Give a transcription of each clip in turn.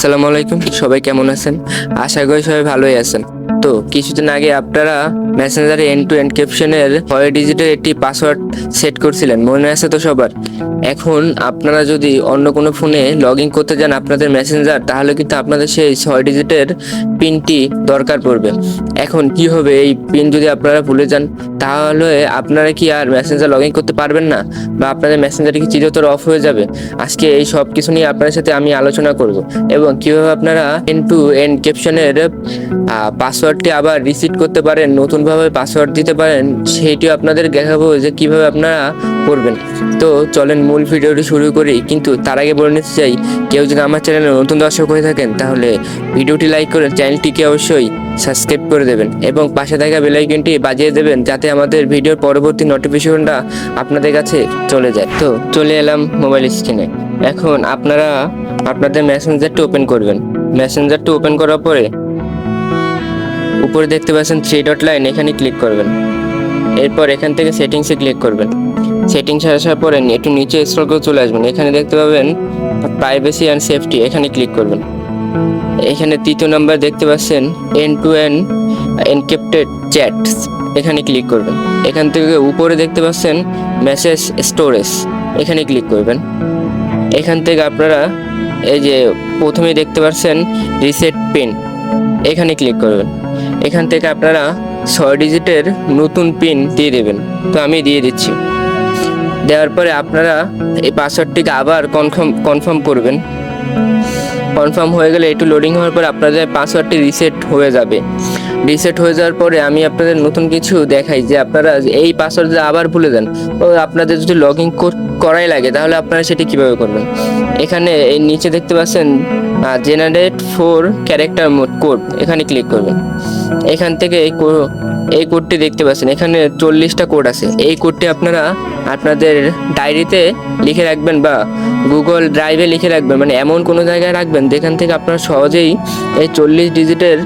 আসসালামু আলাইকুম। সবাই কেমন আছেন? আশা করি সবাই ভালোই আছেন। তো কিছুদিন আগে আপনারা মেসেঞ্জারে এন্ড টু এনক্রিপশনের ছয় ডিজিটের একটি পাসওয়ার্ড সেট করছিলেন, মনে আছে তো সবার? এখন আপনারা যদি অন্য কোনো ফোনে লগ ইন করতে যান আপনাদের মেসেঞ্জার তাহলে কিন্তু আপনাদের সেই ছয় ডিজিটের পিনটি দরকার পড়বে। এখন কি হবে? এই পিন যদি আপনারা ভুলে যান, তাহলে আপনারা কি আর মেসেঞ্জার লগ ইন করতে পারবেন না? বা আপনাদের মেসেঞ্জার কি চিরতর অফ হয়ে যাবে? আজকে এই সব কিছু নিয়ে আপনাদের সাথে আমি আলোচনা করব। এবং কীভাবে আপনারা এন টু এনক্রিপশনের পাসওয়ার্ডটি আবার রিসিট করতে পারেন, নতুনভাবে পাসওয়ার্ড দিতে পারেন, সেইটিও আপনাদের দেখাবো যে কীভাবে আপনারা করবেন। তো চলেন মূল ভিডিওটি শুরু করি, কিন্তু তার আগে বলে নিতে চাই, কেউ যদি আমার চ্যানেলে নতুন দর্শক হয়ে থাকেন, তাহলে ভিডিওটি লাইক করে চ্যানেলটিকে অবশ্যই সাবস্ক্রাইব করে দেবেন এবং পাশে থাকা বেলাইকনটি বাজিয়ে দেবেন, যাতে আমাদের ভিডিওর পরবর্তী নোটিফিকেশনটা আপনাদের কাছে চলে যায়। তো চলে এলাম মোবাইল স্ক্রিনে এখন আপনারা আপনাদের মেসেঞ্জারটি ওপেন করবেন। মেসেঞ্জারটি ওপেন করার পরে উপরে দেখতে পাচ্ছেন থ্রি ডট লাইন এখানে ক্লিক করবেন। এরপর এখান থেকে সেটিংসে ক্লিক করবেন। সেটিংসে আসার পরে একটু নিচে স্ক্রল করে চলে আসবেন। এখানে দেখতে পাবেন প্রাইভেসি অ্যান্ড সেফটি এখানে ক্লিক করবেন। এখানে তৃতীয় নাম্বার দেখতে পাচ্ছেন end to end encrypted chats এখানে ক্লিক করবেন। এখান থেকে উপরে দেখতে পাচ্ছেন মেসেজ স্টোরেজ এখানে ক্লিক করবেন। এখান থেকে আপনারা এই যে প্রথমেই দেখতে পাচ্ছেন রিসেট পিন এখানে ক্লিক করবেন। এখান থেকে আপনারা ছয় ডিজিটের নতুন পিন দিয়ে দেবেন। তো আমি দিয়ে দিচ্ছি। দেওয়ার পরে আপনারা এই পাসওয়ার্ডটিকে আবার কনফার্ম কনফার্ম করবেন। কনফার্ম হয়ে গেলে একটু লোডিং হওয়ার পর আপনাদের পাসওয়ার্ডটি রিসেট হয়ে যাবে। রিসেট হয়ে যাওয়ার পরে আমি আপনাদের নতুন কিছু দেখাই যে আপনারা এই পাসওয়ার্ড যদি আবার ভুলে যান। ও আপনাদের যদি লগ ইন করাই লাগে তাহলে আপনারা সেটি কীভাবে করবেন? এখানে এই নিচে দেখতে পাচ্ছেন generate four character mode code এখানে ক্লিক করবেন। এখান থেকে এই এই কোডটি দেখতে পাচ্ছেন। এখানে চল্লিশটা কোড আছে। এই কোডটি আপনারা আপনাদের ডায়েরিতে লিখে রাখবেন বা গুগল ড্রাইভে লিখে রাখবেন। মানে এমন কোনো জায়গায় রাখবেন যেখান থেকে আপনারা সহজেই এই চল্লিশ ডিজিটের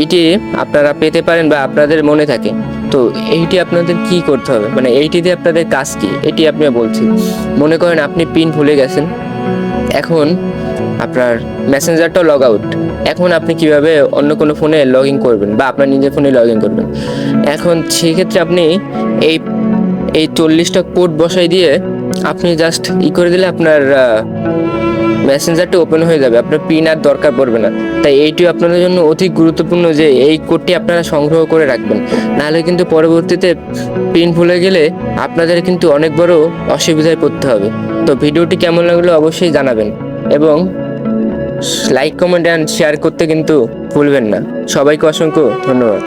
এইটি আপনারা পেতে পারেন বা আপনাদের মনে থাকে। তো এইটি আপনাদের কি করতে হবে? মানে এইটি দিয়ে আপনাদের কাজ কি? এটি আপনি বলছি মনে করেন আপনি পিন ভুলে গেছেন। এখন আপনার মেসেঞ্জারটাও লগ আউট এখন আপনি কীভাবে অন্য কোনো ফোনে লগ ইন করবেন বা আপনার নিজের ফোনে লগ ইন করবেন? এখন সেক্ষেত্রে আপনি এই এই চল্লিশটা কোড বসাই দিয়ে আপনি জাস্ট ই করে দিলে আপনার মেসেঞ্জারটা ওপেন হয়ে যাবে। আপনার পিন আর দরকার পড়বে না। তাই এইটি আপনাদের জন্য অতি গুরুত্বপূর্ণ যে এই কোডটি আপনারা সংগ্রহ করে রাখবেন। নাহলে কিন্তু পরবর্তীতে পিন ভুলে গেলে আপনাদের কিন্তু অনেক বড় অসুবিধায় পড়তে হবে। তো ভিডিওটি কেমন লাগল অবশ্যই জানাবেন। এবং লাইক কমেন্ট অ্যান্ড শেয়ার করতে কিন্তু ভুলবেন না। সবাইকে অসংখ্য ধন্যবাদ।